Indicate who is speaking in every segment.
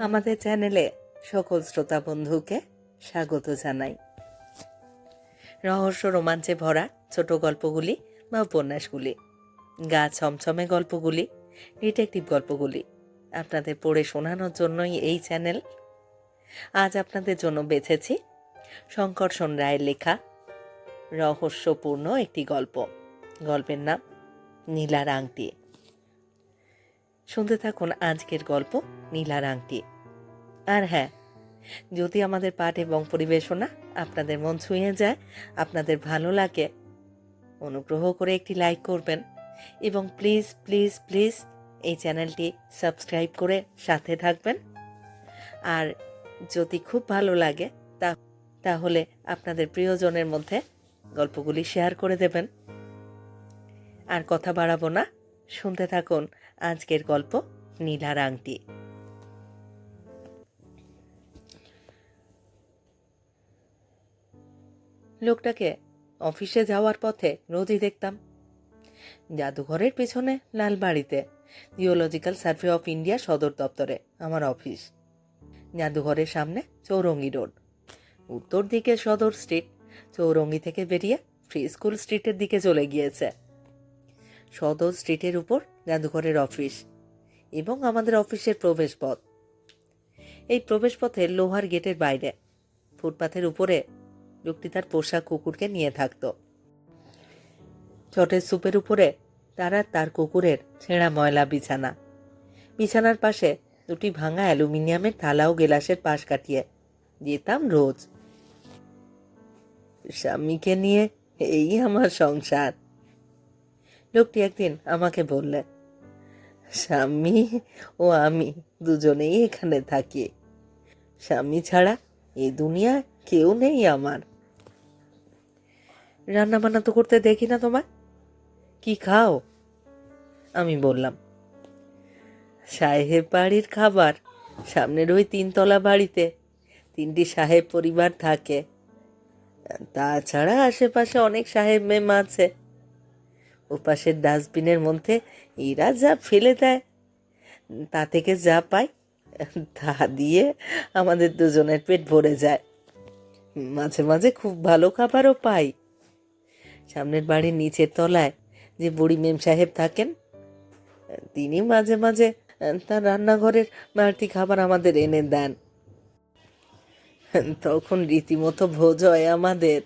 Speaker 1: আমাদের চ্যানেলে সকল শ্রোতা বন্ধুকে স্বাগত জানাই। রহস্য রোমাঞ্চে ভরা ছোট গল্পগুলি বা উপন্যাসগুলি, গা ছমছমে গল্পগুলি ডিটেকটিভ গল্পগুলি আপনাদের পড়ে শোনানোর জন্যই এই চ্যানেল। আজ আপনাদের জন্য বেছেছি শঙ্করসন রায়ের লেখা রহস্যপূর্ণ একটি গল্প। গল্পের নাম নীলার আংটি শুনতে থাকুন আজকের গল্প নীলার আংটি। আর হ্যাঁ যদি আমাদের পাঠ এবং পরিবেশনা আপনাদের মন ছুঁয়ে যায়, আপনাদের ভালো লাগে, অনুগ্রহ করে একটি লাইক করবেন এবং প্লিজ প্লিজ প্লিজ এই চ্যানেলটি সাবস্ক্রাইব করে সাথে থাকবেন। আর যদি খুব ভালো লাগে, তা তাহলে আপনাদের প্রিয়জনের মধ্যে গল্পগুলি শেয়ার করে দেবেন। আর কথা বাড়াবো না। শুনতে থাকুন আজকের গল্প নীলার আংটি। লোকটাকে অফিসে যাওয়ার পথে রোজই দেখতাম। জাদুঘরের পেছনে লালবাড়িতে জিওলজিক্যাল সার্ভে অফ ইন্ডিয়া সদর দপ্তরে, আমার অফিস। জাদুঘরের সামনে চৌরঙ্গি রোড। উত্তর দিকে সদর স্ট্রিট, চৌরঙ্গি থেকে বেরিয়ে ফ্রি স্কুল স্ট্রিটের দিকে চলে গিয়েছে। সদর স্ট্রিটের উপর জাদুঘরের অফিস এবং আমাদের অফিসের প্রবেশপথ। এই প্রবেশপথের লোহার গেটের বাইরে, ফুটপাথের উপরে লোকটি তার পোষা কুকুরকে নিয়ে থাকত। চটের সুপের উপরে তারা তার কুকুরের ছেঁড়া ময়লা বিছানা, বিছানার পাশে দুটি ভাঙা অ্যালুমিনিয়ামের থালা ও গেলাসের পাশ কাটিয়ে যেতাম রোজ। স্বামীকে নিয়ে এই আমার সংসার। লোকটি একদিন আমাকে বললে স্বামী ও আমি দুজনেই এখানে থাকি। স্বামী ছাড়া এ দুনিয়ায় কেউ নেই আমার। রান্না বান্না তো করতে দেখি না তোমায়? কি খাও? আমি বললাম, সাহেব বাড়ির খাবার। সামনের ওই তিনতলা বাড়িতে তিনটি সাহেব পরিবার থাকে। তাছাড়া আশেপাশে অনেক সাহেব মেম আছে। ওপাশের ডাস্টবিনের মধ্যে এরা যা ফেলে দেয়, তা থেকে যা পাই তা দিয়ে আমাদের দুজনের পেট ভরে যায়। মাঝে মাঝে খুব ভালো খাবারও পাই। সামনের বাড়ির নিচের তলায় যে বুড়ি মেম সাহেব থাকেন, তিনি মাঝে মাঝে, তার রান্নাঘরের বাড়তি খাবার আমাদের এনে দেন। তখন রীতিমতো ভোজ হয় আমাদের।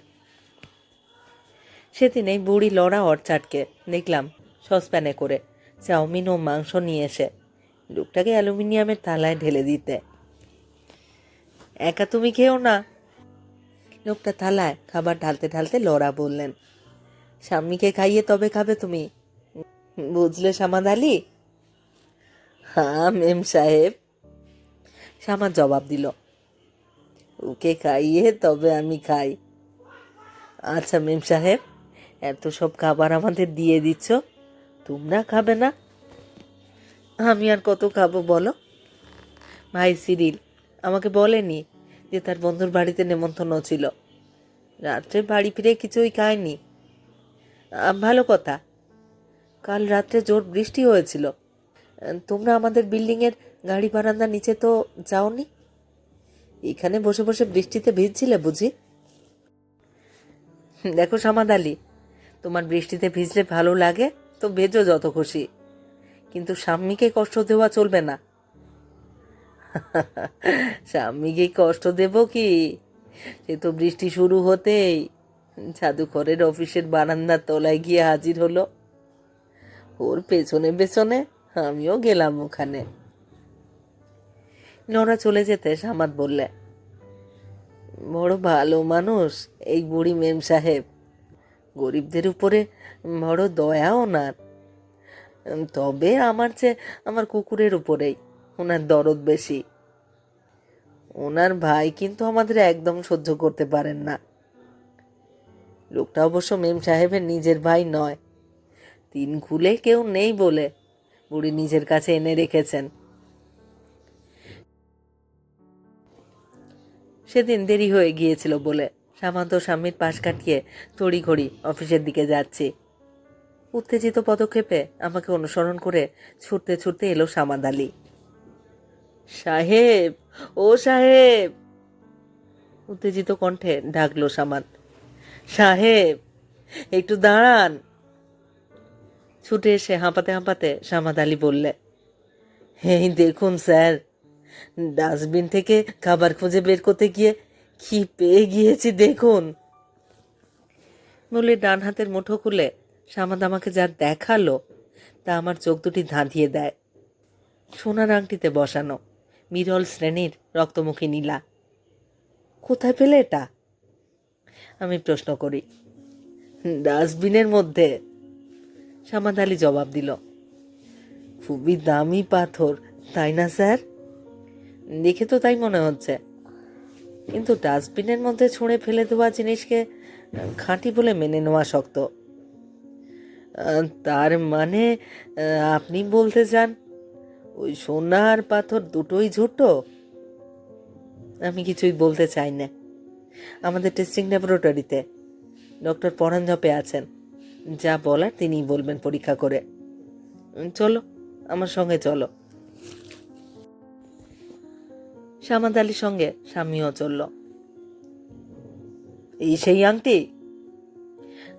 Speaker 1: সেদিন এই বুড়ি লড়া অর্চাটকে দেখলাম সসপ্যানে করে। চাউমিন ও মাংস নিয়ে এসে। লোকটাকে অ্যালুমিনিয়ামের থালায় ঢেলে দিতে। একা তুমি খেও না। লোকটা থালায় খাবার ঢালতে ঢালতে লড়া বললেন, স্বামীকে খাইয়ে তবে খাবে তুমি। বুঝলে সামাদ আলী? হ্যাঁ মেম সাহেব। সামাদ জবাব দিল, ওকে খাইয়ে তবে আমি খাই। আচ্ছা মেম সাহেব। এত সব খাবার আমাদের দিয়ে দিচ্ছ, তোমরা খাবে না? আমি আর কত খাব বলো? ভাই সিরিল, আমাকে বলেনি যে তার বন্ধুর বাড়িতে নেমন্তন্ন ছিল। রাত্রে বাড়ি ফিরে কিছুই খায়নি। ভালো কথা। কাল রাত্রে জোর বৃষ্টি হয়েছিল। তোমরা আমাদের বিল্ডিংয়ের গাড়ি বারান্দার নিচে তো যাওনি? এখানে বসে বসে বৃষ্টিতে ভিজছিলে বুঝি? দেখো সামাদ আলী তোমার বৃষ্টিতে ভিজলে ভালো লাগে, তো ভেজো যত খুশি। কিন্তু স্বামীকে কষ্ট দেওয়া চলবে না। স্বামীকে কষ্ট দেব কি? সে তো বৃষ্টি শুরু হতেই জাদুঘরের অফিসের বারান্দার তলায় গিয়ে হাজির হলো। ওর পেছনে পেছনে আমিও গেলাম ওখানে। নড়া চলে যেতে সামাদ বললে, বড় ভালো মানুষ, এই বুড়ি মেম সাহেব। গরিবদের উপরে বড় দয়া ওনার তবে আমার চেয়ে আমার কুকুরের উপরেই ওনার দরদ বেশি। ওনার ভাই কিন্তু আমাদের একদম সহ্য করতে পারেন না। লোকটা অবশ্য মেম সাহেবের নিজের ভাই নয়। তিন খুলে কেউ নেই বলে বুড়ি নিজের কাছে এনে রেখেছেন। সেদিন দেরি হয়ে গিয়েছিল বলে সামান্ত স্বামীর পাশ কাটিয়ে তড়িঘড়ি অফিসের দিকে যাচ্ছি। উত্তেজিত পদক্ষেপে আমাকে অনুসরণ করে ছুটতে ছুটতে এলো সামাদ আলী। সাহেব, ও সাহেব! উত্তেজিত কণ্ঠে ডাকলো সামাদ। সাহেব, একটু দাঁড়ান। ছুটে এসে হাঁপাতে হাঁপাতে সামাদ আলী বললে, এই দেখুন স্যার, ডাস্টবিন থেকে খাবার খুঁজে বের করতে গিয়ে কি পেয়ে গিয়েছি, দেখুন। বলে ডান হাতের মুঠো খুলে সামাদ আমাকে যা দেখাল, তা আমার চোখ দুটি ধাঁধিয়ে দেয়। সোনার আংটিতে বসানো, বিরল শ্রেণির রক্তমুখী নীলা। কোথায় পেলে এটা? আমি প্রশ্ন করি। ডাস্টবিনের মধ্যে। সামাদ আলী জবাব দিল, খুবই দামি পাথর, তাই না স্যার? দেখে তো তাই মনে হচ্ছে। কিন্তু ডাস্টবিনের মধ্যে ছুঁড়ে ফেলে দেওয়া জিনিসকে খাঁটি বলে মেনে নেওয়া শক্ত। তার মানে আপনি বলতে চান, ওই সোনা আর পাথর দুটোই ঝুটো আমি কিছুই বলতে চাই না। আমাদের টেস্টিং ল্যাবরেটরিতে ডক্টর পরাণ জপে আছেন। যা বলার তিনিই বলবেন পরীক্ষা করে। চলো, আমার সঙ্গে চলো। সামাদ আলীর সঙ্গে স্বামীও চলল। এই সেই আংটি?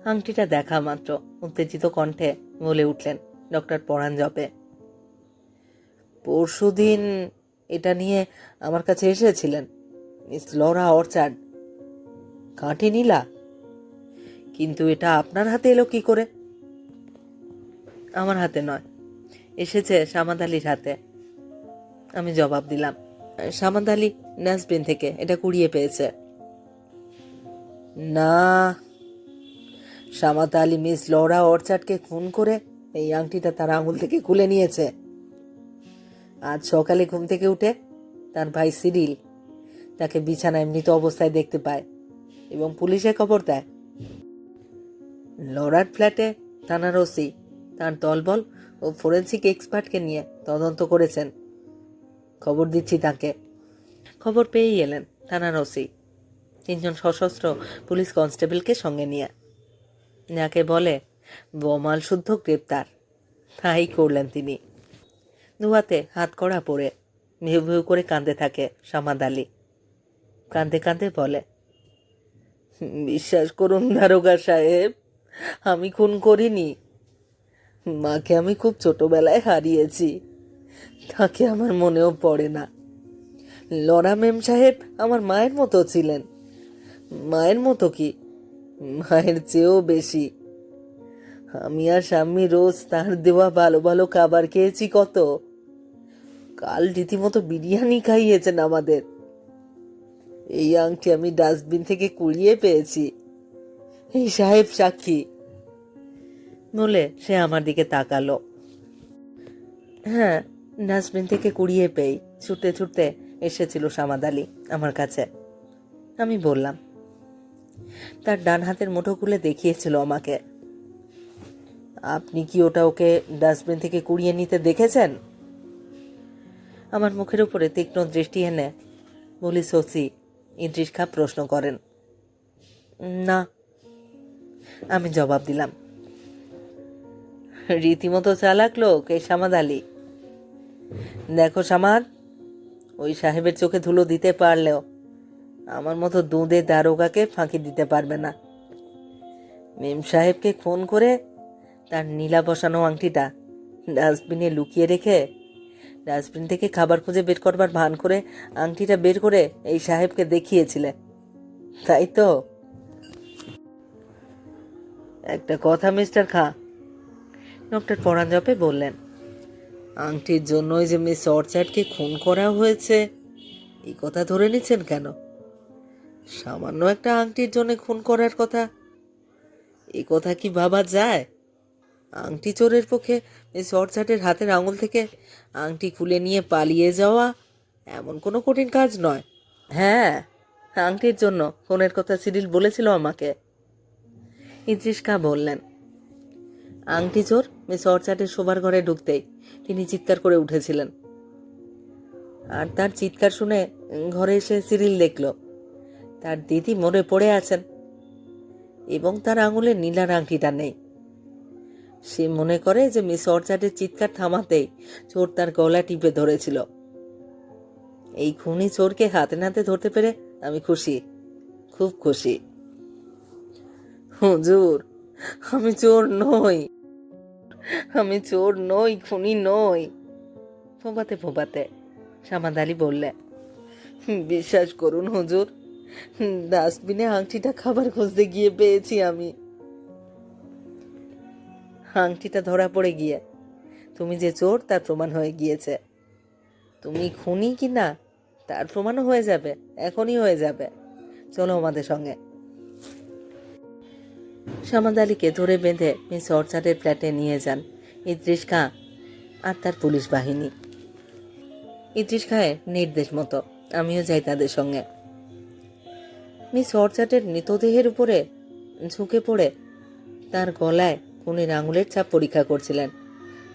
Speaker 1: আংটিটা দেখা মাত্র, উত্তেজিত কণ্ঠে বলে উঠলেন ডক্টর পরাণ জপে। পরশুদিন এটা নিয়ে আমার কাছে এসেছিলেন, মিস লরা অর্চার্ড। কাঁটি নিলা? কিন্তু এটা আপনার হাতে এলো কি করে? আমার হাতে নয়, এসেছে সামাদ আলীর হাতে। আমি জবাব দিলাম সামাদ আলী ডাস্টবিন থেকে এটা কুড়িয়ে পেয়েছে। না, সামাদ আলী মিস লরা অর্চার্ডকে খুন করে এই আংটিটা তার আঙুল থেকে খুলে নিয়েছে। আজ সকালে ঘুম থেকে উঠে তার ভাই সিরিল তাকে বিছানায় মৃত অবস্থায় দেখতে পায় এবং পুলিশে খবর দেয়। লরার ফ্ল্যাটে থানার ওসি তার দলবল ও ফোরেন্সিক এক্সপার্টকে নিয়ে তদন্ত করেছেন। খবর দিচ্ছি তাকে। খবর পেয়েই এলেন থানার ওসি। তিনজন সশস্ত্র পুলিশ কনস্টেবলকে সঙ্গে নিয়ে। যাকে বলে বমাল শুদ্ধ গ্রেপ্তার। তাই করলেন তিনি। দুহাতে হাত কড়া পড়ে ভেউ ভেউ করে কাঁদতে থাকে সামাদ আলী। কাঁদতে কাঁদতে বলে, বিশ্বাস করুন দারোগা সাহেব, আমি খুন করিনি। মাকে আমি খুব ছোটবেলায় হারিয়েছি। তাকে আমার মনেও পড়ে না। লরা মেম সাহেব আমার মায়ের মতো ছিলেন। মায়ের মতো কি? মায়ের চেয়েও বেশি। আমি আর স্বামী রোজ তার দেওয়া ভালো ভালো খাবার খেয়েছি কত? কাল রীতিমতো বিরিয়ানি খাইয়েছেন আমাদের। এই আংটি আমি ডাস্টবিন থেকে কুড়িয়ে পেয়েছি। এই সাহেব সাক্ষী। বলে সে আমার দিকে তাকালো। হ্যাঁ ডাস্টবিন থেকে কুড়িয়ে পেয়ে ছুটতে ছুটতে এসেছিল সামাদ আলী আমার কাছে। আমি বললাম, তার ডান হাতের মুঠো খুলে দেখিয়েছিল আমাকে। আপনি কি ওটা ওকে ডাস্টবিন থেকে কুড়িয়ে নিতে দেখেছেন? আমার মুখের উপরে তীক্ষ্ণ দৃষ্টি এনে বলি, সসি, ইদ্রিস খা প্রশ্ন করেন। না। আমি জবাব দিলাম, রীতিমতো চালাক লোক এই সামাদ আলী। দেখো সামাদ, ওই সাহেবের চোখে ধুলো দিতে পারলেও আমার মতো দুধে দারোগাকে ফাঁকি দিতে পারবে না। মেম সাহেবকে ফোন করে তার নীলা বসানো আংটিটা ডাস্টবিনে লুকিয়ে রেখে ডাস্টবিন থেকে খাবার খুঁজে বের করবার ভান করে আংটিটা বের করে এই সাহেবকে দেখিয়েছিলে। তাই তো? একটা কথা মিস্টার খা, ডক্টর পরাঞ্জপে বললেন আংটির জন্যই যে মিস অর্চার্ডকে খুন করা হয়েছে। এই কথা ধরে নিচ্ছেন কেন? সামান্য একটা আংটির জন্য খুন করার কথা। এই কথা কি ভাবা যায়? আংটি চোরের পক্ষে মিস অর্চার্ডের হাতের আঙুল থেকে আংটি খুলে নিয়ে পালিয়ে যাওয়া এমন কোনো কঠিন কাজ নয়। হ্যাঁ আংটির জন্য ফোনের কথা সিরিল বলেছিল আমাকে। খা বললেন আংটি চোর মিস অর্চার্ডের শোবার ঘরে ঢুকতেই তিনি চিৎকার করে উঠেছিলেন। আর তার চিৎকার শুনে ঘরে এসে সিরিল দেখল। তার দিদি মরে পড়ে আছেন এবং তার আঙুলে নীলার আংটিটা নেই। সে মনে করে যে মিস অর্চার্ডের চিৎকার থামাতেই চোর তার গলা টিপে ধরেছিল। এই খুনি চোরকে হাতে নাতে ধরতে পেরে আমি খুশি, খুব খুশি। হুজুর, আমি চোর নই। আমি চোর নই, খুনি নই। ফোবাতে ফোবাতে সামাদ আলী বললে, বিশ্বাস করুন হুজুর, ডাস্টবিনে আংটিটা খাবার খুঁজতে গিয়ে পেয়েছি আমি। আংটিটা ধরা পড়ে গিয়ে, তুমি যে চোর তার প্রমাণ হয়ে গিয়েছে। তুমি খুনি কি না, তার প্রমাণও হয়ে যাবে, এখনই হয়ে যাবে। চলো আমাদের সঙ্গে। সামাদ আলীকে ধরে বেঁধে মিস অর্চার্ডের ফ্ল্যাটে নিয়ে যান ইদ্রিস খাঁ আর তার পুলিশ বাহিনী। ইদ্রিস খাঁয়ের নির্দেশ মতো, আমিও যাই তাদের সঙ্গে। মিস অর্চার্ডের মৃতদেহের উপরে ঝুঁকে পড়ে তার গলায় খুনের আঙুলের ছাপ পরীক্ষা করছিলেন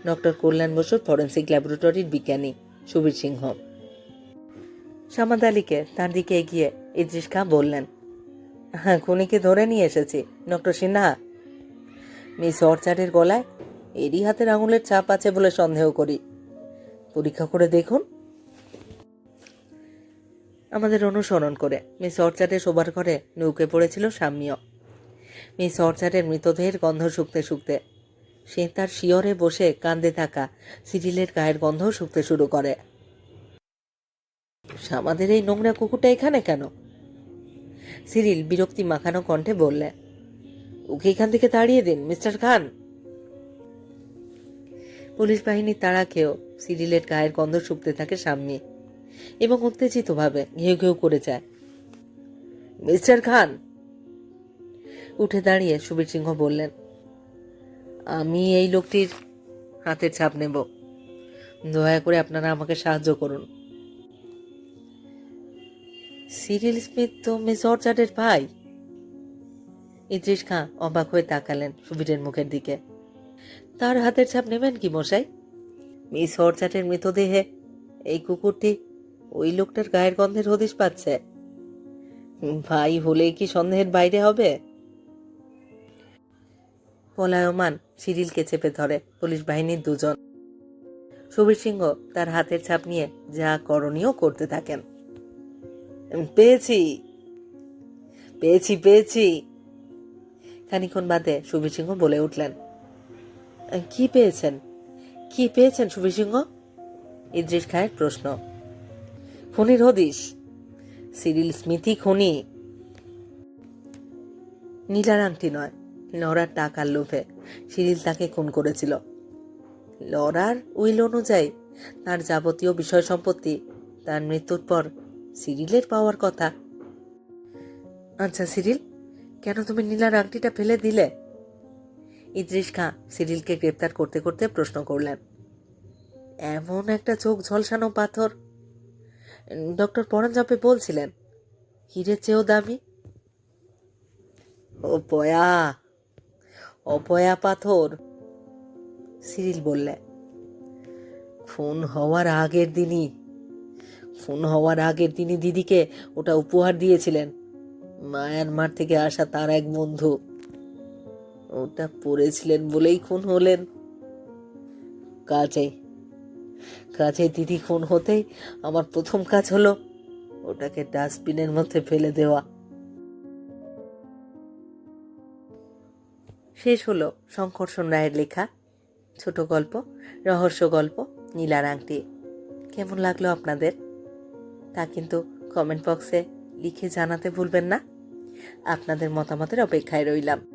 Speaker 1: ডক্টর কল্যাণ বসুর ফরেন্সিক ল্যাবরেটরির বিজ্ঞানী সুবীর সিংহ। সামাদ আলীকে তার দিকে এগিয়ে ইদ্রিস খাঁ বললেন খুনিকে ধরে নিয়ে এসেছি, ডক্টর সিনহা। মিস অর্চার্ডের গলায়, এরই হাতের আঙুলের ছাপ আছে বলে সন্দেহ করি। পরীক্ষা করে দেখুন। আমাদের অনুসরণ করে, মিস অর্চার্ডের শোবার ঘরে নৌকে পড়েছিল সাম্য মিস অর্চার্ডের মৃতদেহের গন্ধ শুকতে শুকতে, সে তার শিয়রে বসে কান্দে থাকা সিরিলের গায়ের গন্ধ শুকতে শুরু করে। আমাদের এই নোংরা কুকুরটা এখানে কেন? সিরিল বিরক্তি মাখানো কণ্ঠে বললে, ওকে এখান থেকে তাড়িয়ে দিন, মিস্টার খান। পুলিশ বাহিনীর তাড়া খেয়েও সিরিলের গায়ের গন্ধ শুকতে থাকে সামনে এবং উত্তেজিতভাবে ঘেউ ঘেউ করে যায়। মিস্টার খান! উঠে দাঁড়িয়ে সুবীর সিংহ বললেন, আমি এই লোকটির হাতের ছাপ নেব। দয়া করে আপনারা আমাকে সাহায্য করুন। সিরিল স্মিথ তো মিস অর্চার্ডের ভাই। ইদ্রিস খাঁ অবাক হয়ে তাকালেন সুবীরের মুখের দিকে। তার হাতের ছাপ নেবেন কি মশাই? মিস অর্চার্ডের মৃতদেহে এই কুকুরটি ওই লোকটার গায়ের গন্ধের হদিশ পাচ্ছে। ভাই হলেই কি সন্দেহের বাইরে হবে? পলায়মান সিরিলকে চেপে ধরে পুলিশ বাহিনীর দুজন। সুবীর সিংহ তার হাতের ছাপ নিয়ে যা করণীয় করতে থাকেন। পেয়েছি। পেয়েছি পেয়েছি। খানিক্ষণ বাদে সুবীর সিংহ বলে উঠলেন, কি পেয়েছেন? কি পেয়েছেন সুবীর সিংহ ইদ্রিস খায়ের প্রশ্ন, খুনির হদিস সিরিল স্মৃতি খুনি। নীলার আংটি নয়, লড়ার টাকার লোভে সিরিল তাকে খুন করেছিল। লড়ার উইল অনুযায়ী তার যাবতীয় বিষয় সম্পত্তি, তার মৃত্যুর পর সিরিলের পাওয়ার কথা। আচ্ছা সিরিল, কেন তুমি নীলার আংটিটা ফেলে দিলে? ইদ্রিস খাঁ সিরিলকে গ্রেপ্তার করতে করতে প্রশ্ন করলেন। এমন একটা চোখ ঝলসানো পাথর। ডক্টর পরঞ্জাপে বলছিলেন, হিরের চেয়েও দামি? অপয়া অপয়া পাথর, সিরিল বললে। ফোন হওয়ার আগের দিনই ফোন হওয়ার আগে তিনি দিদিকে ওটা উপহার দিয়েছিলেন। মায়ানমার থেকে আসা তার এক বন্ধু। ওটা পড়েছিলেন বলেই খুন হলেন। কাজেই কাজে দিদি খুন হতেই আমার প্রথম কাজ হলো ওটাকে ডাস্টবিনের মধ্যে ফেলে দেওয়া। শেষ হলো শঙ্করসন রায়ের লেখা, ছোট গল্প, রহস্য গল্প, নীলার আংটি। কেমন লাগল আপনাদের? তা কিন্তু কমেন্ট বক্সে লিখে জানাতে ভুলবেন না। আপনাদের মতামতের অপেক্ষায় রইলাম।